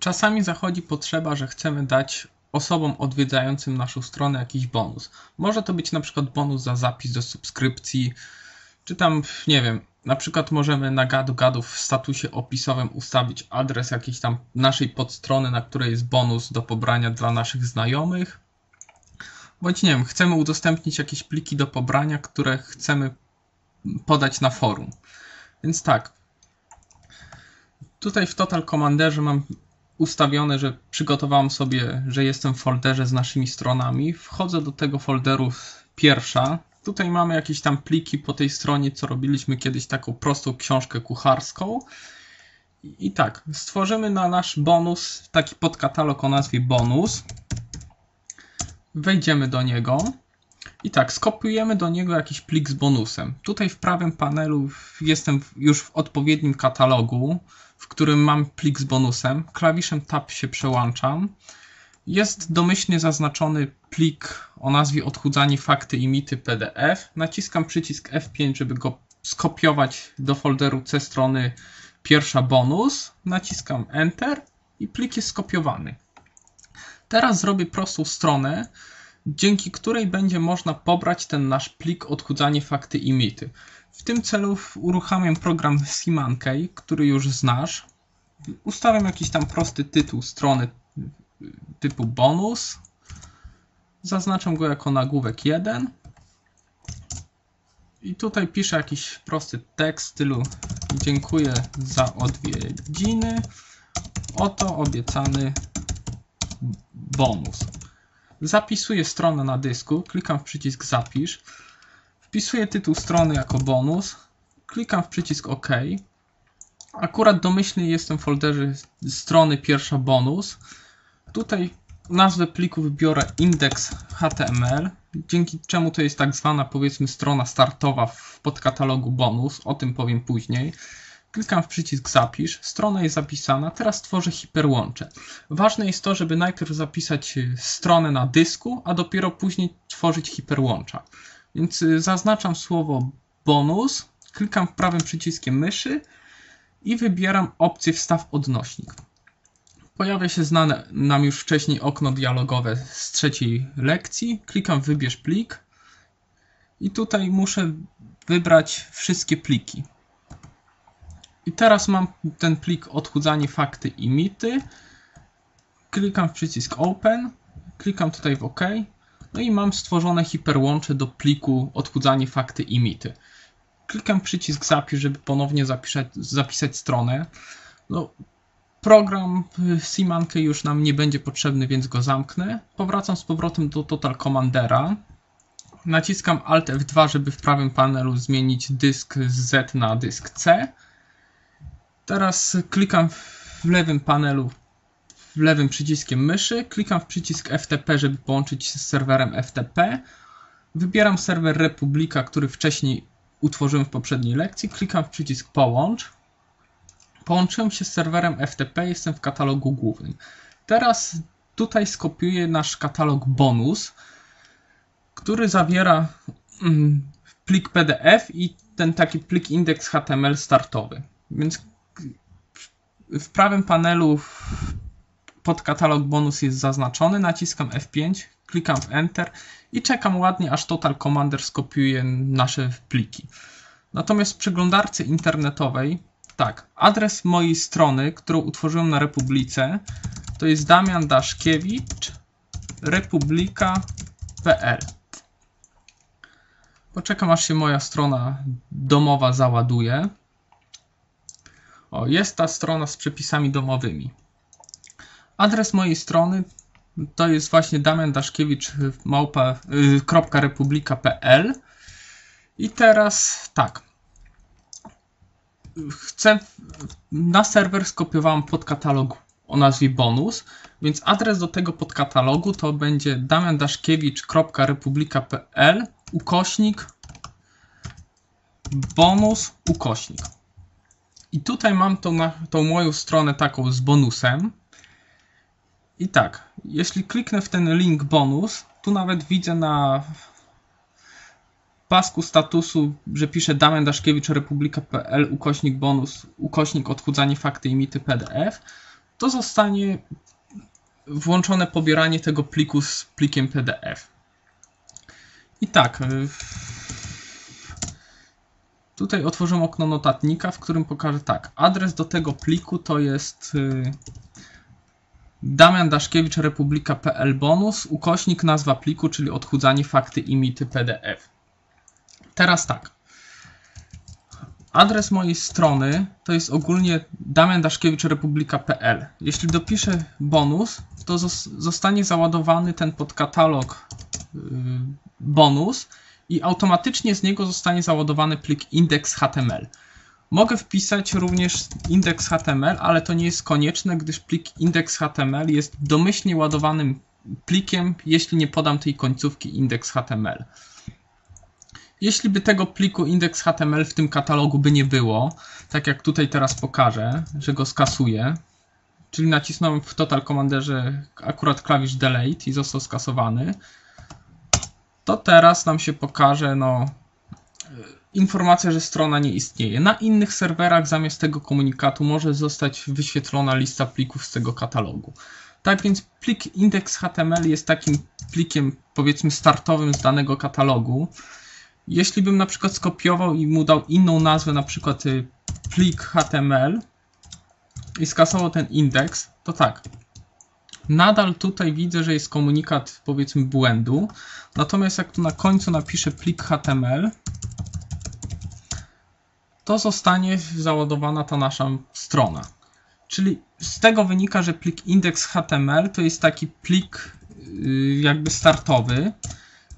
Czasami zachodzi potrzeba, że chcemy dać osobom odwiedzającym naszą stronę jakiś bonus. Może to być na przykład bonus za zapis do subskrypcji, czy tam, nie wiem, na przykład możemy na gadu gadów w statusie opisowym ustawić adres jakiejś tam naszej podstrony, na której jest bonus do pobrania dla naszych znajomych. Bądź nie wiem, chcemy udostępnić jakieś pliki do pobrania, które chcemy podać na forum. Więc tak. Tutaj w Total Commanderze mam ustawione, że przygotowałem sobie, że jestem w folderze z naszymi stronami. Wchodzę do tego folderu pierwsza. Tutaj mamy jakieś tam pliki po tej stronie, co robiliśmy kiedyś taką prostą książkę kucharską. I tak, stworzymy na nasz bonus taki podkatalog o nazwie bonus. Wejdziemy do niego. I tak, skopiujemy do niego jakiś plik z bonusem. Tutaj w prawym panelu jestem już w odpowiednim katalogu w którym mam plik z bonusem. Klawiszem Tab się przełączam. Jest domyślnie zaznaczony plik o nazwie odchudzanie fakty i mity PDF. Naciskam przycisk F5, żeby go skopiować do folderu C strony pierwsza bonus. Naciskam Enter i plik jest skopiowany. Teraz zrobię prostą stronę, dzięki której będzie można pobrać ten nasz plik odchudzanie fakty i mity. W tym celu uruchamiam program Simankey, który już znasz. Ustawiam jakiś tam prosty tytuł strony typu bonus. Zaznaczam go jako nagłówek 1. I tutaj piszę jakiś prosty tekst w stylu dziękuję za odwiedziny. Oto obiecany bonus. Zapisuję stronę na dysku, klikam w przycisk zapisz. Wpisuję tytuł strony jako bonus. Klikam w przycisk OK. Akurat domyślnie jestem w folderze strony pierwsza bonus. Tutaj nazwę pliku wybiorę index.html, dzięki czemu to jest tak zwana powiedzmy strona startowa w podkatalogu bonus, o tym powiem później. Klikam w przycisk zapisz, strona jest zapisana, teraz tworzę hiperłącze. Ważne jest to, żeby najpierw zapisać stronę na dysku, a dopiero później tworzyć hiperłącza. Więc y, zaznaczam słowo bonus, klikam prawym przyciskiem myszy i wybieram opcję wstaw odnośnik. Pojawia się znane nam już wcześniej okno dialogowe z trzeciej lekcji. Klikam wybierz plik i tutaj muszę wybrać wszystkie pliki. I teraz mam ten plik odchudzanie fakty i mity. Klikam w przycisk open, klikam tutaj w OK no i mam stworzone hiperłącze do pliku odchudzanie fakty i mity. Klikam przycisk zapisz, żeby ponownie zapisać, zapisać stronę. No, program Simankę już nam nie będzie potrzebny, więc go zamknę. Powracam z powrotem do Total Commandera. Naciskam Alt F2, żeby w prawym panelu zmienić dysk Z na dysk C. Teraz klikam w lewym panelu lewym przyciskiem myszy, klikam w przycisk FTP, żeby połączyć się z serwerem FTP. Wybieram serwer Republika, który wcześniej utworzyłem w poprzedniej lekcji, klikam w przycisk połącz. Połączyłem się z serwerem FTP, jestem w katalogu głównym. Teraz tutaj skopiuję nasz katalog bonus, który zawiera mm, plik PDF i ten taki plik index.html startowy. Więc w prawym panelu podkatalog bonus jest zaznaczony, naciskam F5, klikam w Enter i czekam ładnie, aż Total Commander skopiuje nasze pliki. Natomiast w przeglądarce internetowej, tak, adres mojej strony, którą utworzyłem na Republice, to jest Damian Daszkiewicz, republika.pl. Poczekam, aż się moja strona domowa załaduje. O, jest ta strona z przepisami domowymi. Adres mojej strony to jest właśnie damiandaszkiewicz.republika.pl y, i teraz tak. Chcę na serwer skopiowałem podkatalog o nazwie bonus, więc adres do tego podkatalogu to będzie damiandaszkiewicz.republika.pl ukośnik bonus ukośnik. I tutaj mam tą, tą moją stronę taką z bonusem. I tak, jeśli kliknę w ten link bonus, tu nawet widzę na pasku statusu, że pisze Damian Daszkiewicz republika.pl ukośnik bonus, ukośnik odchudzanie fakty i mity PDF. to zostanie włączone pobieranie tego pliku z plikiem PDF. I tak, tutaj otworzymy okno notatnika, w którym pokażę tak. Adres do tego pliku to jest y, Damian Daszkiewicz Republika.pl bonus, ukośnik nazwa pliku, czyli odchudzanie fakty i mity PDF. Teraz tak. Adres mojej strony to jest ogólnie damiandaszkiewicz.republika.pl. Jeśli dopiszę bonus, to zostanie załadowany ten podkatalog yy, bonus i automatycznie z niego zostanie załadowany plik index.html. Mogę wpisać również index.html, ale to nie jest konieczne, gdyż plik index.html jest domyślnie ładowanym plikiem, jeśli nie podam tej końcówki index.html. Jeśli by tego pliku index.html w tym katalogu by nie było, tak jak tutaj teraz pokażę, że go skasuję, czyli nacisnąłem w Total Commanderze akurat klawisz Delete i został skasowany, to teraz nam się pokaże no, informacja, że strona nie istnieje. Na innych serwerach zamiast tego komunikatu może zostać wyświetlona lista plików z tego katalogu. Tak więc plik index.html jest takim plikiem powiedzmy startowym z danego katalogu. Jeśli bym na przykład skopiował i mu dał inną nazwę, na przykład y, plik HTML i skasował ten indeks, to tak. Nadal tutaj widzę, że jest komunikat powiedzmy błędu. Natomiast jak tu na końcu napiszę plik HTML, to zostanie załadowana ta nasza strona. Czyli z tego wynika, że plik index.html to jest taki plik y, jakby startowy,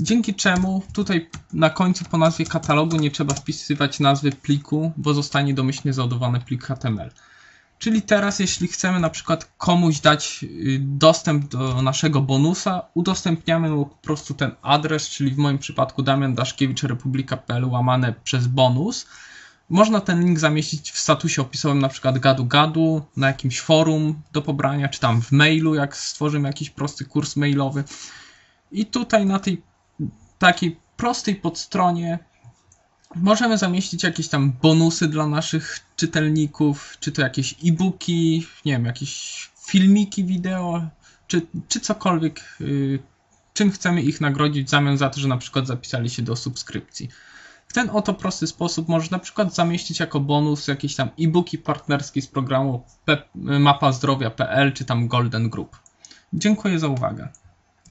dzięki czemu tutaj na końcu po nazwie katalogu nie trzeba wpisywać nazwy pliku, bo zostanie domyślnie załadowany plik HTML. Czyli teraz, jeśli chcemy na przykład komuś dać y, dostęp do naszego bonusa, udostępniamy mu po prostu ten adres, czyli w moim przypadku Damian Daszkiewicz Republika.pl łamane przez bonus. Można ten link zamieścić w statusie opisowym na przykład gadu gadu, na jakimś forum do pobrania, czy tam w mailu, jak stworzymy jakiś prosty kurs mailowy. I tutaj na tej takiej prostej podstronie możemy zamieścić jakieś tam bonusy dla naszych czytelników, czy to jakieś e-booki, nie wiem, jakieś filmiki wideo, czy, czy cokolwiek, yy, czym chcemy ich nagrodzić w zamian za to, że na przykład zapisali się do subskrypcji. W ten oto prosty sposób możesz na przykład zamieścić jako bonus jakieś tam e-booki partnerskie z programu mapazdrowia.pl czy tam Golden Group. Dziękuję za uwagę.